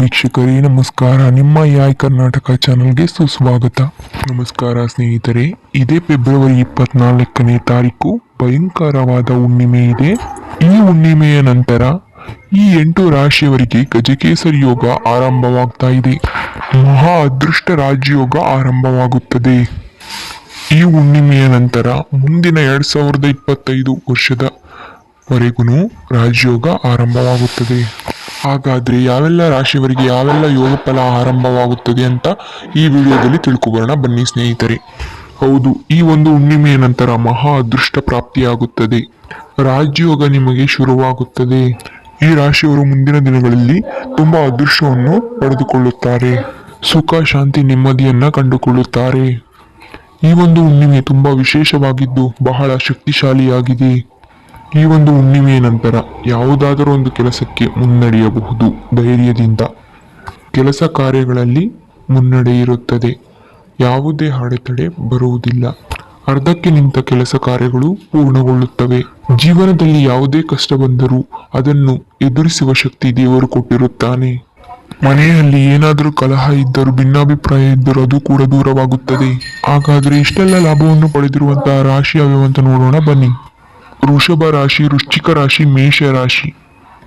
ವೀಕ್ಷಕರೇ, ನಮಸ್ಕಾರ. ನಿಮ್ಮ ಯಾಯ್ ಕರ್ನಾಟಕ ಚಾನಲ್ಗೆ ಸುಸ್ವಾಗತ. ನಮಸ್ಕಾರ ಸ್ನೇಹಿತರೆ, ಇದೇ ಫೆಬ್ರವರಿ ಇಪ್ಪತ್ನಾಲ್ಕನೇ ತಾರೀಕು ಭಯಂಕರವಾದ ಹುಣ್ಣಿಮೆ ಇದೆ. ಈ ಹುಣ್ಣಿಮೆಯ ನಂತರ ಈ ಎಂಟು ರಾಶಿಯವರಿಗೆ ಗಜಕೇಸರಿ ಯೋಗ ಆರಂಭವಾಗ್ತಾ ಇದೆ. ಮಹಾ ಅದೃಷ್ಟ ರಾಜಯೋಗ ಆರಂಭವಾಗುತ್ತದೆ. ಈ ಹುಣ್ಣಿಮೆಯ ನಂತರ ಮುಂದಿನ ಎರಡ್ ಸಾವಿರದ ಇಪ್ಪತ್ತೈದು ವರ್ಷದವರೆಗೂ ರಾಜಯೋಗ ಆರಂಭವಾಗುತ್ತದೆ. ಹಾಗಾದ್ರೆ ಯಾವೆಲ್ಲ ರಾಶಿಯವರಿಗೆ ಯಾವೆಲ್ಲ ಯೋಗ ಫಲ ಆರಂಭವಾಗುತ್ತದೆ ಅಂತ ಈ ವಿಡಿಯೋದಲ್ಲಿ ತಿಳ್ಕೊಬರೋಣ ಬನ್ನಿ ಸ್ನೇಹಿತರೆ. ಹೌದು, ಈ ಒಂದು ಹುಣ್ಣಿಮೆಯ ನಂತರ ಮಹಾ ಅದೃಷ್ಟ ಪ್ರಾಪ್ತಿಯಾಗುತ್ತದೆ. ರಾಜ್ಯೋಗ ನಿಮಗೆ ಶುರುವಾಗುತ್ತದೆ. ಈ ರಾಶಿಯವರು ಮುಂದಿನ ದಿನಗಳಲ್ಲಿ ತುಂಬಾ ಅದೃಷ್ಟವನ್ನು ಪಡೆದುಕೊಳ್ಳುತ್ತಾರೆ. ಸುಖ, ಶಾಂತಿ, ನೆಮ್ಮದಿಯನ್ನ ಕಂಡುಕೊಳ್ಳುತ್ತಾರೆ. ಈ ಒಂದು ಹುಣ್ಣಿಮೆ ತುಂಬಾ ವಿಶೇಷವಾಗಿದ್ದು ಬಹಳ ಶಕ್ತಿಶಾಲಿಯಾಗಿದೆ. ಈ ಒಂದು ಹುಣ್ಣಿಮೆಯ ನಂತರ ಯಾವುದಾದರೂ ಒಂದು ಕೆಲಸಕ್ಕೆ ಮುನ್ನಡೆಯಬಹುದು ಧೈರ್ಯದಿಂದ. ಕೆಲಸ ಕಾರ್ಯಗಳಲ್ಲಿ ಮುನ್ನಡೆ ಇರುತ್ತದೆ ಯಾವುದೇ ಅಡೆತಡೆ ಬರುವುದಿಲ್ಲ. ಅರ್ಧಕ್ಕೆ ನಿಂತ ಕೆಲಸ ಕಾರ್ಯಗಳು ಪೂರ್ಣಗೊಳ್ಳುತ್ತವೆ. ಜೀವನದಲ್ಲಿ ಯಾವುದೇ ಕಷ್ಟ ಬಂದರೂ ಅದನ್ನು ಎದುರಿಸುವ ಶಕ್ತಿ ದೇವರು ಕೊಟ್ಟಿರುತ್ತಾನೆ. ಮನೆಯಲ್ಲಿ ಏನಾದರೂ ಕಲಹ ಇದ್ದರೂ, ಭಿನ್ನಾಭಿಪ್ರಾಯ ಇದ್ದರೂ ಅದು ಕೂಡ ದೂರವಾಗುತ್ತದೆ. ಹಾಗಾದರೆ ಇಷ್ಟೆಲ್ಲ ಲಾಭವನ್ನು ಪಡೆದಿರುವಂತಹ ರಾಶಿ ಯಾವ್ಯಾವಂತ ನೋಡೋಣ ಬನ್ನಿ. ವೃಷಭ ರಾಶಿ, ವೃಶ್ಚಿಕ ರಾಶಿ, ಮೇಷ ರಾಶಿ,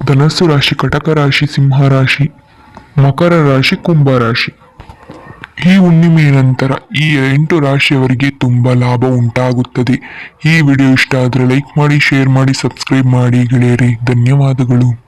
ಧನಸ್ಸು ರಾಶಿ, ಕಟಕ ರಾಶಿ, ಸಿಂಹ ರಾಶಿ, ಮಕರ ರಾಶಿ, ಕುಂಭ ರಾಶಿ. ಈ ಹುಣ್ಣಿಮೆಯ ನಂತರ ಈ ಎಂಟು ರಾಶಿಯವರಿಗೆ ತುಂಬ ಲಾಭ ಉಂಟಾಗುತ್ತದೆ. ಈ ವಿಡಿಯೋ ಇಷ್ಟ ಆದರೆ ಲೈಕ್ ಮಾಡಿ, ಶೇರ್ ಮಾಡಿ, ಸಬ್ಸ್ಕ್ರೈಬ್ ಮಾಡಿ ಗೆಳೆಯರಿ. ಧನ್ಯವಾದಗಳು.